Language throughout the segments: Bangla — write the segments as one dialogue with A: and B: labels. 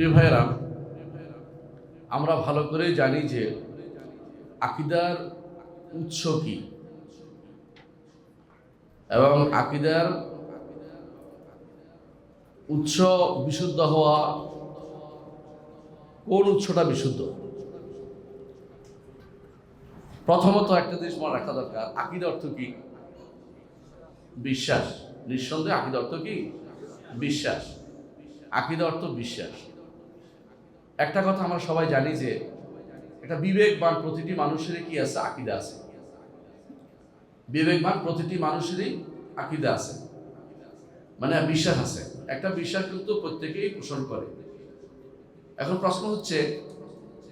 A: প্রিয় ভাইয়েরা, আমরা ভালো করে জানি যে আকিদার উৎস কি। এবং আকিদার উৎস বিশুদ্ধ হওয়া কোন উৎসটা বিশুদ্ধ? প্রথমত একটা জিনিস মনে রাখা দরকার, আকিদা অর্থ কি? বিশ্বাস। নিঃসন্দেহে আকিদা অর্থ কি? বিশ্বাস। আকিদা অর্থ বিশ্বাস। একটা কথা আমরা সবাই জানি যে একটা বিবেকবান প্রতিটি মানুষেরই কি আছে? আকিদা আছে। বিবেকবান প্রতিটি মানুষেরই আকিদা আছে। মানে বিশ্বাস আছে। একটা বিশ্বাস কিন্তু প্রত্যেকেই পোষণ করে। এখন প্রশ্ন হচ্ছে,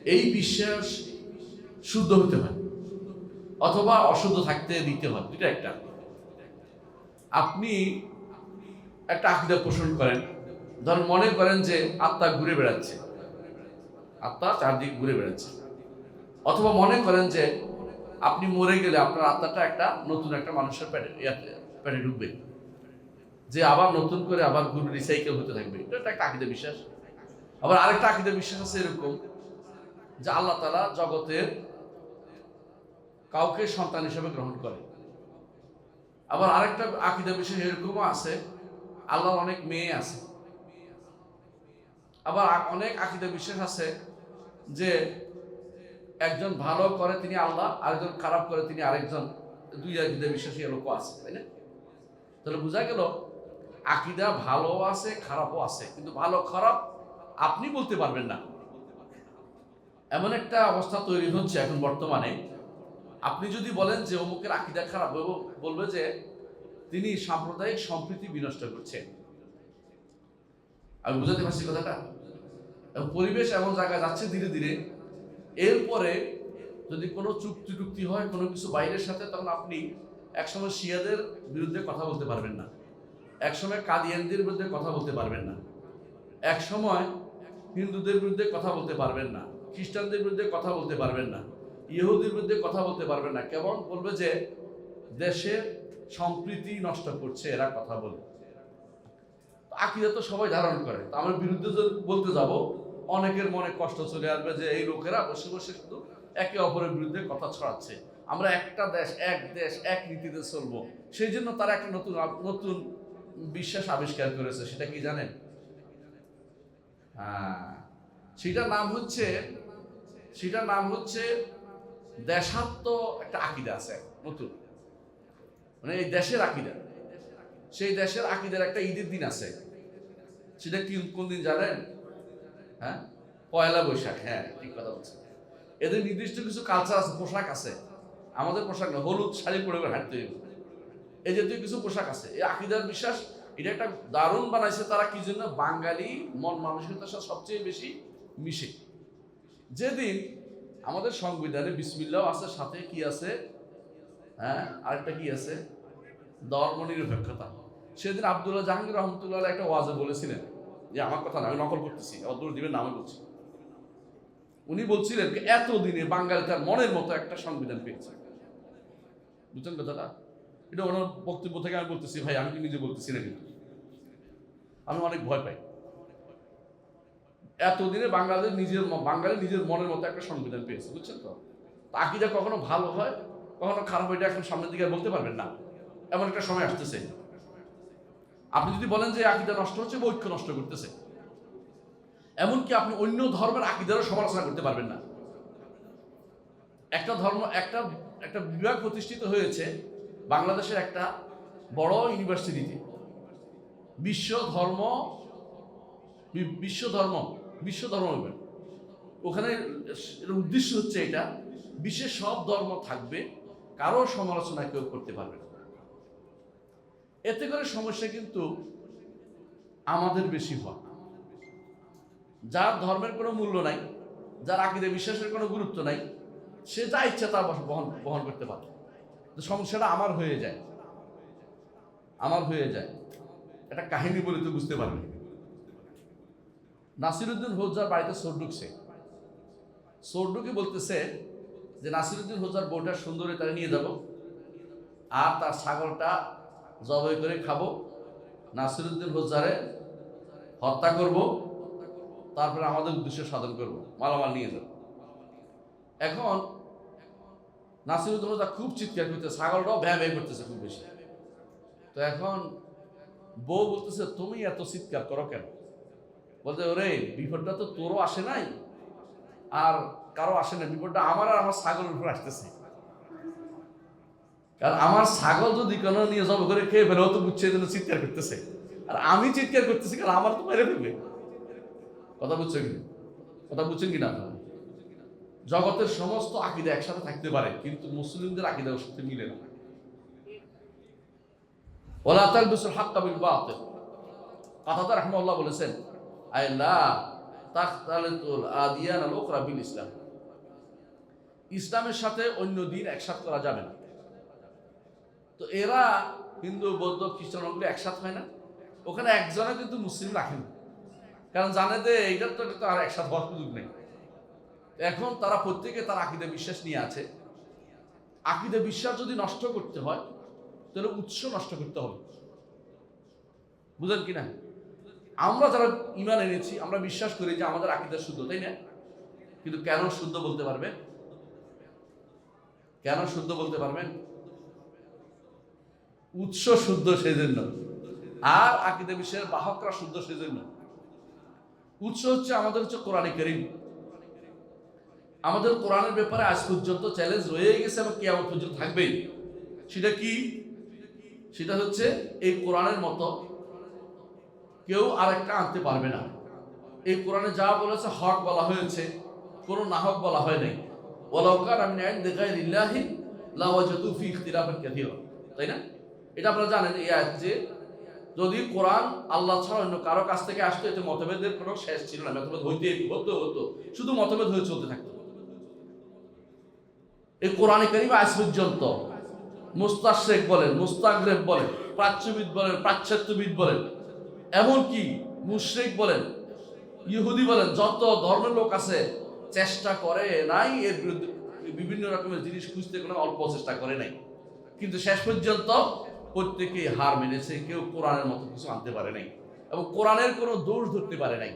A: এই বিশ্বাস শুদ্ধ হতে হয় অথবা অশুদ্ধ থাকতে দিতে হয়? দুটা একটা। আপনি একটা আকিদা পোষণ করেন। ধর মনে করেন যে আত্মা ঘুরে বেড়াচ্ছে। আত্মা চারদিক ঘুরে বেড়াচ্ছে। অথবা মনে করেন যে আপনি মরে গেলে আপনার আত্মাটা একটা নতুন একটা মানুষের ইয়াতে পেটে ঢুকবে। যে আবার নতুন করে আবার ঘুরে রিসাইকেল হতে থাকবে। এটা একটা আকিদা বিশ্বাস। আবার আরেকটা আকিদা বিশ্বাস আছে এরকম যে আল্লাহ তালা জগতের কাউকে সন্তান হিসেবে গ্রহণ করে। আবার আরেকটা আকিদা বিশ্বাস এরকমও আছে, আল্লাহর অনেক মেয়ে আছে। আবার অনেক আকিদা বিশ্বাস আছে যে একজন ভালো করে তিনি আল্লাহ, আরেকজন খারাপ করে তিনি আরেকজন, দুই আকিদা বিশ্বাসী লোক আছে, তাই না? তাহলে বোঝা গেল, আকিদা ভালো আছে, খারাপও আছে, কিন্তু ভালো, খারাপ আপনি বলতে পারবেন না। এমন একটা অবস্থা তৈরি হচ্ছে এখন বর্তমানে। আপনি যদি বলেন যে অমুকের আকিদা খারাপ বলবে যে তিনি সাম্প্রদায়িক সম্প্রীতি বিনষ্ট করছেন। আমি বুঝাতে পারছি কথাটা? পরিবেশ এমন জায়গায় যাচ্ছে ধীরে ধীরে। এরপরে যদি কোনো চুক্তি টুক্তি হয়, কোনো কিছু বাইরের সাথে, তখন আপনি একসময় শিয়াদের বিরুদ্ধে কথা বলতে পারবেন না। একসময় কাদিয়ানদের বিরুদ্ধে কথা বলতে পারবেন না। এক সময় হিন্দুদের বিরুদ্ধে কথা বলতে পারবেন না। খ্রিস্টানদের বিরুদ্ধে কথা বলতে পারবেন না। ইহুদির বিরুদ্ধে কথা বলতে পারবেন না। কেমন বলবে যে, দেশের সম্প্রীতি নষ্ট করছে, এরা কথা বলে। আকিদা তো সবাই ধারণ করে। তো আমার বিরুদ্ধে বলতে যাব অনেকের মনে কষ্ট চলে আসবে যে এই লোকেরা বসে বসে শুধু একে অপরের বিরুদ্ধে কথা ছড়াচ্ছে। আমরা একটা দেশ, এক দেশ, এক নীতিতে চলবো। সেই জন্য তারা একটা নতুন নতুন বিশ্বাস আবিষ্কার করেছে, সেটা কি জানেন? হ্যাঁ সেটার নাম হচ্ছে, সেটার নাম হচ্ছে দেশাত্ম একটা আকিদা আছে, নতুন। মানে এই দেশের আকিদা। সেই দেশের আকিদের একটা ঈদের দিন আছে। সেটা কি কোন দিন জানেন? হ্যাঁ? পয়লা বৈশাখ হ্যাঁ ঠিক কথা বলছেন। এদের নির্দিষ্ট কিছু কালচার আছে, পোশাক আছে। আমাদের পোশাক না, হলুদ শাড়ি পরে হাঁটতে হবে এই জাতীয় কিছু পোশাক আছে। এই আকিদার বিশ্বাস, এটা একটা দারুণ বানাইছে তারা কি জন্য? বাঙালি মন মানসিকতার সাথে সবচেয়ে বেশি মিশে। যেদিন আমাদের সংবিধানে বিসমিল্লাও আছে, সাথে কি আছে? হ্যাঁ আরেকটা কি আছে? ধর্ম নিরপেক্ষতা সেদিন আব্দুল্লাহ জাহাঙ্গীর রহমতুল্লাহ একটা ওয়াজে বলেছিলেন যে আমার কথা না, আমি নকল করতেছি অদূর দিবেন নামে বলছি। উনি বলছিলেন এতদিনে বাঙালি তার মনের মতো একটা সংবিধান পেয়েছে। বুঝছেন কথাটা? এটা ওনার বক্তব্য থেকে আমি বলতেছি, ভাই, আমি কি নিজে বলতেছি না কিন্তু আমি অনেক ভয় পাই। এতদিনে বাংলাদেশ নিজের বাঙালি নিজের মনের মতো একটা সংবিধান পেয়েছে, বুঝছেন তো? আকিদা কখনো ভালো হয়, কখনো খারাপ হয়, এটা এখন সামনের দিকে বলতে পারবেন না। এমন একটা সময় আসতেছে। আপনি যদি বলেন যে আকিদা নষ্ট হচ্ছে ঐক্য নষ্ট করতেছে, এমনকি আপনি অন্য ধর্মের আকিদারও সমালোচনা করতে পারবেন না। একটা ধর্ম, একটা একটা বিভাগ প্রতিষ্ঠিত হয়েছে বাংলাদেশের একটা বড় ইউনিভার্সিটিতে। বিশ্ব ধর্ম বিশ্ব ধর্ম বিশ্ব ধর্ম ওখানে উদ্দেশ্য হচ্ছে এটা, বিশ্বের সব ধর্ম থাকবে, কারও সমালোচনা কেউ করতে পারবে না। এতে করে সমস্যা কিন্তু আমাদের বেশি হয়। যার ধর্মের কোনো মূল্য নাই, যার আকিদে বিশ্বাসের কোনো গুরুত্ব নাই, সে যা ইচ্ছা তা বহন বহন করতে পারে। সমস্যাটা আমার হয়ে যায়। আমার হয়ে যায়। একটা কাহিনী বলে তো বুঝতে পারবে। নাসিরুদ্দিন হোজার বাড়িতে চোর ঢুকছে। চোর ঢুকে বলতেছে যে, নাসিরুদ্দিন হোজার বউটা সুন্দরী তারা নিয়ে যাব। আর তার ছাগলটা জবাই করে খাব। নাসিরুদ্দিন হোজারে হত্যা করব। তারপরে আমাদের উদ্দেশ্য সাধন করব। মালামাল নিয়ে যাব। এখন নাসিরুদ্দৌলা খুব চিৎকার করতেছে, ছাগলটাও ভ্যা ভ্যা করতেছে খুব বেশি। তো এখন বউ বলতেছে, তুমি এত চিৎকার করো কেন? বলতে ওরে, বিপদটা তো তোরও আসে নাই। আর কারও আসে না বিপদটা আমার আর আমার ছাগলের উপর আসতেছে। কারণ আমার ছাগল যদি কোনো নিয়ে জব করে খেয়ে ফেলে তো বুঝছে এই জন্য চিৎকার করতেছে। আর আমি চিৎকার করতেছি কারণ আমার তো মেরে ফেলবে। কথা বুঝছ কি? কথা বুঝছেন কিনা আপনারা? জগতের সমস্ত আকিদা একসাথে থাকতে পারে, কিন্তু মুসলিমদের আকিদা ওর সাথে মিলে না। ওলা তালবিসুল হাক্কা বিল বাতিল। কাতাদা রাহমাহুল্লাহ বলেছেন আইলা তাখতালিতুল আদিয়ান আল উখরা বিল ইসলাম। ইসলামের সাথে অন্য দিন একসাথ করা যাবে না। তো এরা হিন্দু, বৌদ্ধ, খ্রিস্টান ওগুলো একসাথ হয় না। ওখানে একজনে কিন্তু মুসলিম রাখেন কারণ জানে যে এইটার তো তো আর একসাথ হওয়ার সুযোগ নেই। এখন তারা প্রত্যেকে তার আকিদে বিশ্বাস নিয়ে আছে। আকিদে বিশ্বাস যদি নষ্ট করতে হয়, তাহলে উৎস নষ্ট করতে হবে। বুঝলেন কি না? আমরা যারা ইমান এনেছি, আমরা বিশ্বাস করি যে আমাদের আকিদা শুদ্ধ, তাই না? কিন্তু কেন শুদ্ধ বলতে পারবেন? কেন শুদ্ধ বলতে পারবেন? উৎস শুদ্ধ সেজন্য। আর আকিদা বিশ্বের বাহকরা শুদ্ধ সেজন্য। উৎস হচ্ছে আমাদের হচ্ছে কোরআনে করিম। আমাদের কোরআনের ব্যাপারে আজ পর্যন্ত চ্যালেঞ্জ রয়ে গেছে এবং কেমন পর্যন্ত থাকবেই। সেটা কি? সেটা হচ্ছে এই কোরআনের মতো কেউ আরেকটা আনতে পারবে না। এই কোরআনে যা বলেছে হক বলা হয়েছে, কোনো নাহক বলা হয় নাই। ওয়ালাউকার আমি দেখাই লিল্লাহি লাওয়াজাতু ফি তাই না? এটা আপনারা জানেন এই আয়াত যে যদি কোরআন আল্লাহ ছাড়া অন্য কারও কাছ থেকে আসতো, এতে মতভেদের কোনো শেষ ছিল না। মতভেদ হইতে হতো হতো শুধু মতভেদ হয়ে চলতে থাকতো। এই কোরআনে কারিম আজ পর্যন্ত মুস্তাশেক বলেন, মুস্তাগরেব বলেন, প্রাচ্যবিদ বলেন পাশ্চাত্যবিদ বলেন, এমনকি মুশরিক বলেন, ইহুদি বলেন, যত ধর্মের লোক আছে, চেষ্টা করে নাই এর বিরুদ্ধে বিভিন্ন রকমের জিনিস খুঁজতে কোনো অল্প চেষ্টা করে নাই। কিন্তু শেষ পর্যন্ত প্রত্যেকেই হার মেনেছে, কেউ কোরআনের মতো কিছু আনতে পারে নাই এবং কোরআনের কোনো দোষ ধরতে পারে নাই।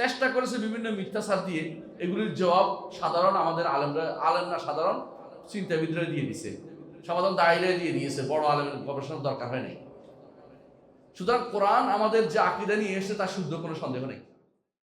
A: চেষ্টা করেছে বিভিন্ন মিথ্যাচার দিয়ে, এগুলির জবাব সাধারণ আমাদের আলেমরা আলেমরা সাধারণ চিন্তাবিদরা দিয়ে দিছে। সমাধান দায়ীরা দিয়ে দিয়েছে, বড় আলেমের গবেষণার দরকার হয় নাই। সুতরাং কোরআন আমাদের যে আকিদা নিয়ে এসেছে, তার শুদ্ধ কোনো সন্দেহ নেই।